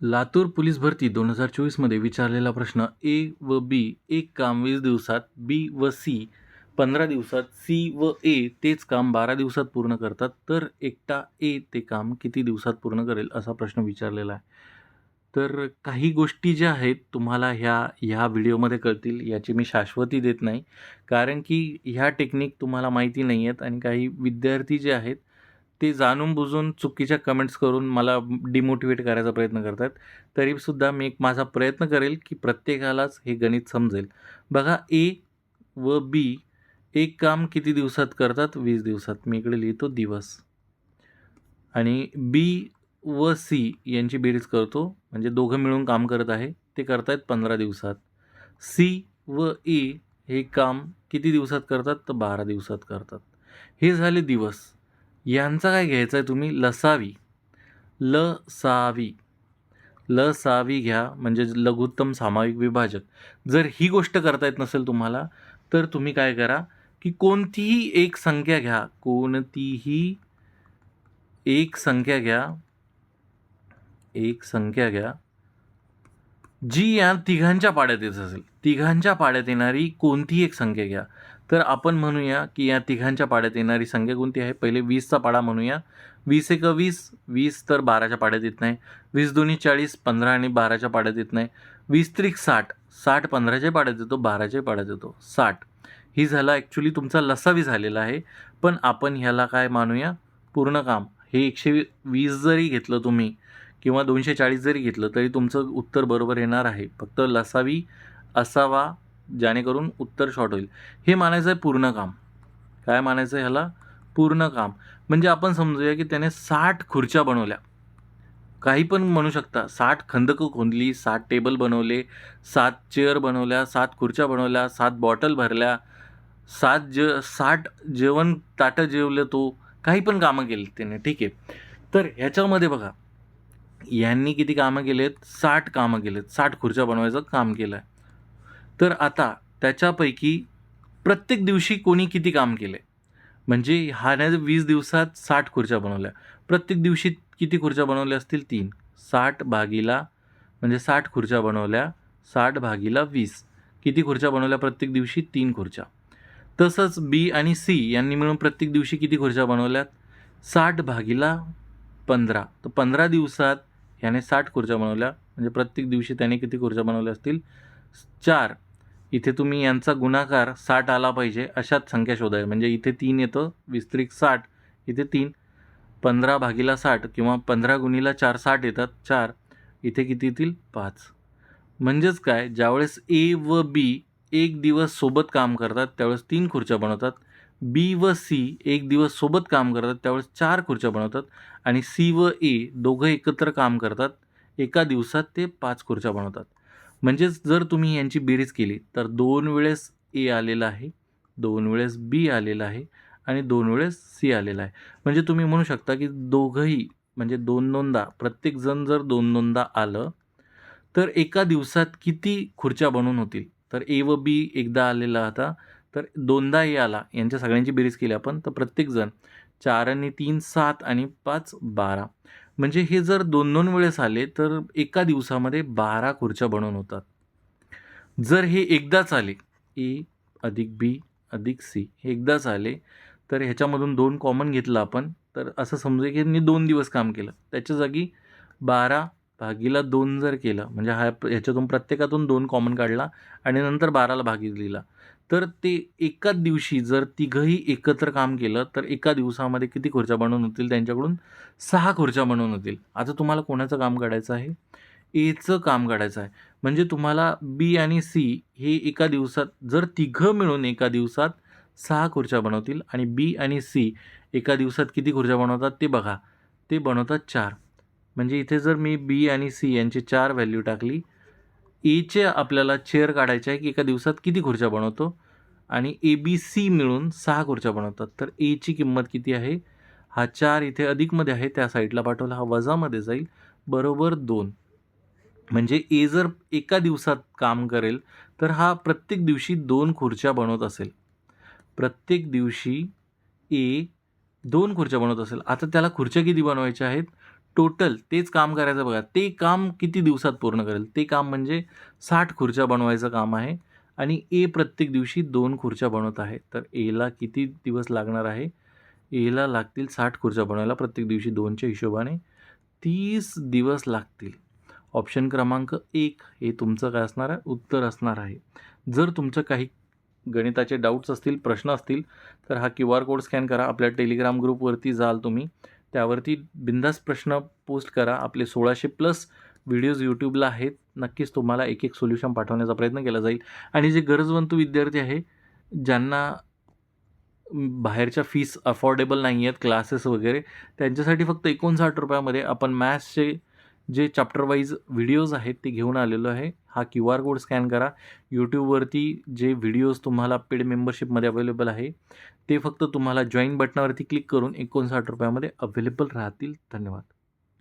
Latur police भरती दोन हजार चोवीसमध्ये विचारलेला प्रश्न ए व बी एक काम वीस दिवसात बी व सी पंधरा दिवसात सी व ए तेच काम बारा दिवसात पूर्ण करतात तर एकटा ए ते काम किती दिवसात पूर्ण करेल असा प्रश्न विचारलेला आहे. तर काही गोष्टी ज्या आहेत तुम्हाला ह्या ह्या व्हिडिओमध्ये कळतील याची मी शाश्वती देत नाही. कारण की ह्या टेक्निक तुम्हाला माहिती नाही आहेत आणि काही विद्यार्थी जे आहेत ते जाणून बुजून चुकीच्या कमेंट्स करून मला डिमोटिवेट करायचा प्रयत्न करतात तरीसुद्धा मी एक माझा प्रयत्न करेल की प्रत्येकालाच हे गणित समजेल. बघा ए व बी एक काम किती दिवसात करतात? वीस दिवसात. मी इकडे लिहितो दिवस. आणि बी व सी यांची बेरीज करतो म्हणजे दोघं मिळून काम करत आहे ते करतायत पंधरा दिवसात. सी व ए हे काम किती दिवसात करतात? तर बारा दिवसात करतात. हे झाले दिवस. यांचा काय घ्यायचा आहे तुम्ही? लसावी. ल सावी ल सावी घ्या म्हणजे लघुत्तम सामायिक विभाजक. जर ही गोष्ट करता येत नसेल तुम्हाला तर तुम्ही काय करा की कोणतीही एक संख्या घ्या. कोणतीही एक संख्या घ्या. एक संख्या घ्या. जी या तिघांच्या पाड्यात येत असेल. तिघांच्या पाड्यात येणारी कोणतीही एक संख्या घ्या. तर आपण म्हणूया की या तिघांच्या पाड्यात येणारी संख्या कोणती आहे? पहिले वीसचा पाडा म्हणूया. वीस एक वीस वीस तर बाराच्या पाड्यात येत नाही. वीस दोन्ही चाळीस पंधरा आणि बाराच्या पाड्यात येत नाही. वीस त्रिक साठ साठ पंधराच्या पाड्यात येतो बाराच्या पाड्यात येतो. साठ. ही झाला ॲक्च्युली तुमचा लसावी झालेला आहे. पण आपण ह्याला काय मानूया? पूर्ण काम. हे एकशे वी- वीस जरी घेतलं तुम्ही किंवा दोनशे चाळीस जरी घेतलं तरी तुमचं उत्तर बरोबर येणार आहे. फक्त लसावी असावा जेणेकरून उत्तर शॉर्ट होईल. हे मानायचं आहे पूर्ण काम. काय मानायचं आहे ह्याला? पूर्ण काम. म्हणजे आपण समजूया की त्याने साठ खुर्च्या बनवल्या. काही पण म्हणू शकता. साठ खंदकं खोदली सात टेबल बनवले सात चेअर बनवल्या सात खुर्च्या बनवल्या सात बॉटल भरल्या सात ज साठ जेवण ताटं जेवलं तो. काही पण कामं केली त्याने. ठीक आहे. तर ह्याच्यामध्ये बघा. यांनी किती कामं केलेत? साठ कामं केलेत. साठ खुर्च्या बनवायचं काम केलं आहे तर आता त्याच्यापैकी प्रत्येक दिवशी कोणी किती काम केले? म्हणजे ह्याने वीस दिवसात साठ खुर्च्या बनवल्या. प्रत्येक दिवशी किती खुर्च्या बनवल्या असतील? तीन. साठ भागीला म्हणजे साठ खुर्च्या बनवल्या साठ भागीला वीस. किती खुर्च्या बनवल्या प्रत्येक दिवशी? तीन खुर्च्या. तसंच बी आणि सी यांनी मिळून प्रत्येक दिवशी किती खुर्च्या बनवल्यात? साठ भागीला पंधरा. तर पंधरा दिवसात ह्याने साठ खुर्च्या बनवल्या. म्हणजे प्रत्येक दिवशी त्याने किती खुर्च्या बनवल्या असतील? चार. इथे तुम्ही यांचा गुणाकार साठ आला पाहिजे अशाच संख्या शोधाय म्हणजे इथे तीन येतं विस्तरिक साठ इथे तीन. पंधरा भागीला साठ किंवा पंधरा गुणीला चार साठ येतात चार. इथे किती येतील? पाच. म्हणजेच काय? ज्यावेळेस ए व बी एक दिवस सोबत काम करतात त्यावेळेस तीन खुर्च्या बनवतात. बी व सी एक दिवस सोबत काम करतात त्यावेळेस चार खुर्च्या बनवतात. आणि सी व ए दोघं एकत्र काम करतात एका दिवसात ते पाच खुर्च्या बनवतात. म्हणजेच जर तुम्ही यांची बेरीज केली तर दोन वेळेस ए आलेला आहे दोन वेळेस बी आलेला आहे आणि दोन वेळेस सी आलेला आहे. म्हणजे तुम्ही म्हणू शकता की दोघंही म्हणजे दोन दोनदा प्रत्येकजण जर दोन दोनदा आलं तर एका दिवसात किती खुर्च्या बनवून होतील? तर ए व बी एकदा आलेला होता तर दोनदा ए आला यांच्या सगळ्यांची बेरीज केली आपण तर प्रत्येकजण चार आणि तीन सात आणि पाच बारा. म्हणजे हे जर दोन दोन वेळेस आले तर एका दिवसामध्ये बारा खुर्च्या बनवून होतात. जर हे एकदाच आले ए अधिक बी अधिक सी हे एकदाच आले तर ह्याच्यामधून दोन कॉमन घेतलं आपण तर असं समजू की यांनी दोन दिवस काम केलं. त्याच्या जागी बारा भागीला दोन जर केलं म्हणजे हा ह्याच्यातून प्रत्येकातून दोन कॉमन काढला आणि नंतर बाराला भागी दिला तर ते एकाच दिवशी जर तिघंही एकत्र काम केलं तर एका दिवसामध्ये किती खुर्च्या बनवून होतील? त्यांच्याकडून सहा खुर्च्या बनवून होतील. आता तुम्हाला कोणाचं काम काढायचं आहे? एचं काम काढायचं आहे. म्हणजे तुम्हाला बी आणि सी हे एका दिवसात जर तिघं मिळून एका दिवसात सहा खुर्च्या बनवतील आणि बी आणि सी एका दिवसात किती खुर्च्या बनवतात ते बघा. ते बनवतात चार. म्हणजे इथे जर मी बी आणि सी यांची चार व्हॅल्यू टाकली एचे आपल्याला चेअर काढायचे आहे की एका दिवसात किती खुर्च्या बनवतो? आणि ए बी सी मिळून सहा खुर्च्या बनवतात. तर एची किंमत किती आहे? हा चार इथे अधिकमध्ये आहे त्या साईडला पाठवला. हा वजामध्ये जाईल. बरोबर दोन. म्हणजे ए जर एका दिवसात काम करेल तर हा प्रत्येक दिवशी दोन खुर्च्या बनवत असेल. प्रत्येक दिवशी ए दोन खुर्च्या बनवत असेल. आता त्याला खुर्च्या किती बनवायच्या आहेत? टोटल तेच काम करायचं बघा. ते काम किती दिवसात पूर्ण करेल? ते काम म्हणजे साठ खुर्च्या बनवायचं काम आहे आणि ए प्रत्येक दिवशी दोन खुर्च्या बनवत आहे. तर एला किती दिवस लागणार आहे? एला लागतील साठ खुर्च्या बनवायला. प्रत्येक दिवशी दोनच्या हिशोबाने तीस दिवस लागतील. ऑप्शन क्रमांक एक हे तुमचं काय असणार आहे? उत्तर असणार आहे. जर तुमचं काही गणिताचे डाऊट्स असतील प्रश्न असतील तर हा क्यू आर कोड स्कॅन करा. आपल्या टेलिग्राम ग्रुपवरती जाल तुम्ही. त्यावरती बिंदास प्रश्न पोस्ट करा. आपले सोळाशे प्लस व्हिडिओज यूट्यूबला आहेत. नक्कीच तुम्हाला एक एक सोल्युशन पाठवण्याचा प्रयत्न केला जाईल. आणि जे गरजवंत विद्यार्थी आहे ज्यांना बाहेरच्या फीस अफोर्डेबल नाही आहेत क्लासेस वगैरे त्यांच्यासाठी फक्त एकोणसाठ रुपयामध्ये आपण मॅथ्सचे जे चॅप्टर वाईज व्हिडिओज आहेत ते घेऊन आलेलो आहे. हा क्यू आर कोड स्कॅन करा. यूट्यूबवरती जे व्हिडिओज तुम्हाला पेड मेंबरशिपमध्ये अवेलेबल आहे ते फक्त तुम्हाला जॉईन बटनावरती क्लिक करून एकोणसाठ रुपयामध्ये अवेलेबल राहतील. धन्यवाद.